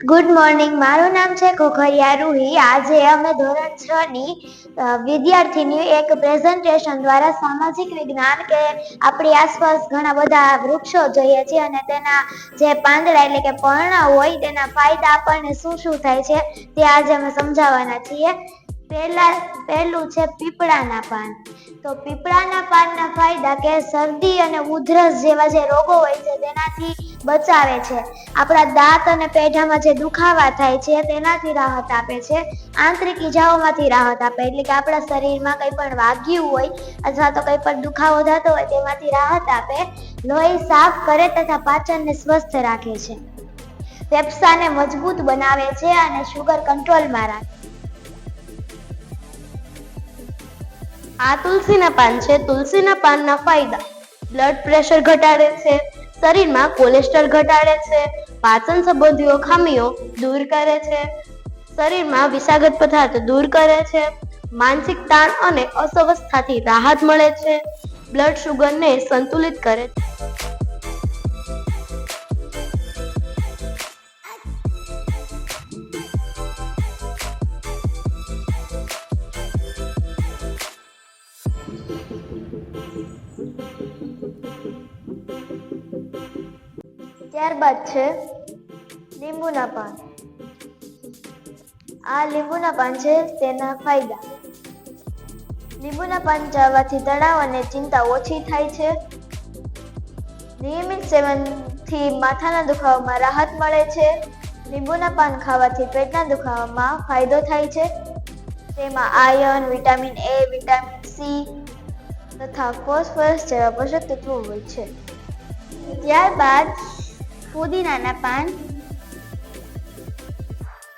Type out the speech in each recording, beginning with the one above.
Good morning મારું નામ છે કોખરિયા રૂહી. આજે અમે ધોરણ છ ની વિદ્યાર્થીની એક પ્રેઝન્ટેશન દ્વારા સામાજિક વિજ્ઞાન કે આપણી આસપાસ ઘણા બધા વૃક્ષો જોઈએ છીએ અને તેના જે પાંદડા એટલે કે પર્ણ હોય તેના ફાયદા આપણને શું શું થાય છે તે આજે અમે સમજાવવાના છીએ. પહેલા, પહેલું છે પીપળાના પાન. તો પીપળાના પાનના ફાયદા કે શરદી અને ઉધરસ જેવા જે રોગો હોય છે તેનાથી બચાવે છે. આપણા દાંત અને પેઢામાં જે દુખાવા થાય છે, તેનાથી રાહત આપે છે. આંતરિક ઈજાઓમાંથી રાહત આપે, એટલે કે આપણા શરીરમાં કંઈ પણ વાગ્યું હોય અથવા તો કંઈ પણ દુખાવો થતો હોય, તેમાંથી રાહત આપે. લોહી સાફ કરે તથા પાચનને સ્વસ્થ રાખે છે. ફેફસાને મજબૂત બનાવે છે અને શુગર કંટ્રોલમાં રાખે. આ તુલસીના પાન છે. તુલસીના પાનના ફાયદા. બ્લડ પ્રેશર ઘટાડે છે. શરીરમાં કોલેસ્ટ્રોલ ઘટાડે છે, પાચન સંબંધીઓ ખામીઓ દૂર કરે છે. શરીરમાં વિષાગત પદાર્થ દૂર કરે છે, માનસિક તાણ અને અસ્વસ્થતાથી રાહત મળે છે. બ્લડ શુગરને સંતુલિત કરે છે. ત્યારબાદ છે લીંબુના પાન. આ લીંબુના પાન છે તેના ફાયદા. લીંબુના પાન ચાવવાથી તણાવ અને ચિંતા ઓછી થાય છે. નિયમિત સેવનથી માથાના દુખાવામાં રાહત મળે છે. લીંબુના પાન ખાવાથી પેટના દુખાવામાં ફાયદો થાય છે. તેમાં iron, vitamin A, vitamin C તથા ફોસ્ફરસ જેવા પોષક તત્વો હોય છે. ત્યારબાદ પુદીનાના પાન.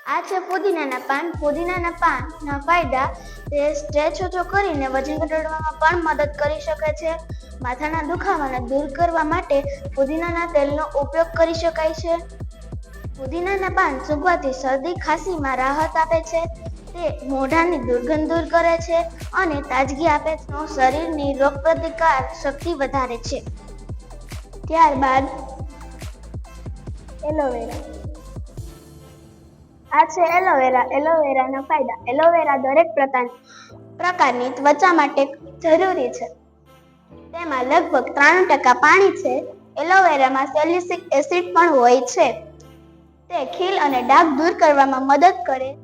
આ છે પુદીનાના પાન. પુદીનાના પાનના ફાયદા તે સ્ટ્રેચ ઓછો કરીને વજન ઘટાડવામાં પણ મદદ કરી શકે છે. માથાના દુખાવાને દૂર કરવા માટે પુદીનાના તેલનો ઉપયોગ કરી શકાય છે. પુદીનાના પાન સૂકવાથી શરદી, ખાંસીમાં રાહત આપે છે. તે મોઢાની દુર્ગંધ દૂર કરે છે અને તાજગી આપે છે. શરીરની રોગપ્રતિકાર શક્તિ વધારે છે. ત્યારબાદ એલોવેરા આ છે એલોવેરા એલોવેરાના ફાયદા. એલોવેરા દરેક પ્રકારની પ્રકારની ત્વચા માટે જરૂરી છે. તેમાં લગભગ ત્રાણું ટકા પાણી છે. એલોવેરામાં સેલ્યુસિક એસિડ પણ હોય છે. તે ખીલ અને ડાઘ દૂર કરવામાં મદદ કરે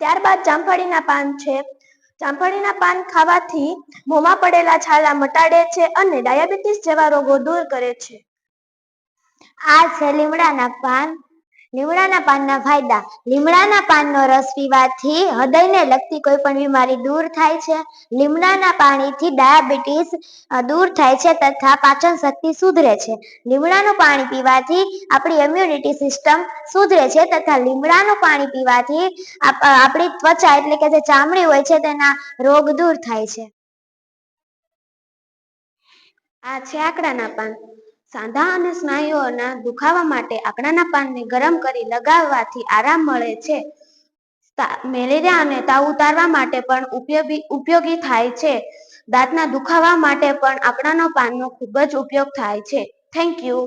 ત્યારબાદ જામફળીના પાન છે. જામફળીના પાન ખાવાથી મોંમાં પડેલા છાલા મટાડે છે અને ડાયાબિટીસ જેવા રોગો દૂર કરે છે. આ છે લીમડાના પાન. લીમડાના પાનના ફાયદા. લીમડાના પાનનો રસ પીવાથી હૃદયને લગતી કોઈ પણ બીમારી દૂર થાય છે. લીમડાના પાણીથી ડાયાબિટીસ દૂર થાય છે તથા પાચન શક્તિ સુધરે છે. લીમડાનું પાણી પીવાથી આપણી ઇમ્યુનિટી સિસ્ટમ સુધરે છે તથા લીમડાનું પાણી પીવાથી આપણી ત્વચા એટલે કે જે ચામડી હોય છે તેના રોગ દૂર થાય છે. આ છે આકડાના પાન. સાંધા અને સ્નાયુઓના દુખાવા માટે આકડાના પાનને ગરમ કરી લગાવવાથી આરામ મળે છે. મેલેરિયા અને તાવ ઉતારવા માટે પણ ઉપયોગી ઉપયોગી થાય છે. દાંતના દુખાવા માટે પણ આકડાના પાનનો ખૂબ જ ઉપયોગ થાય છે. Thank you.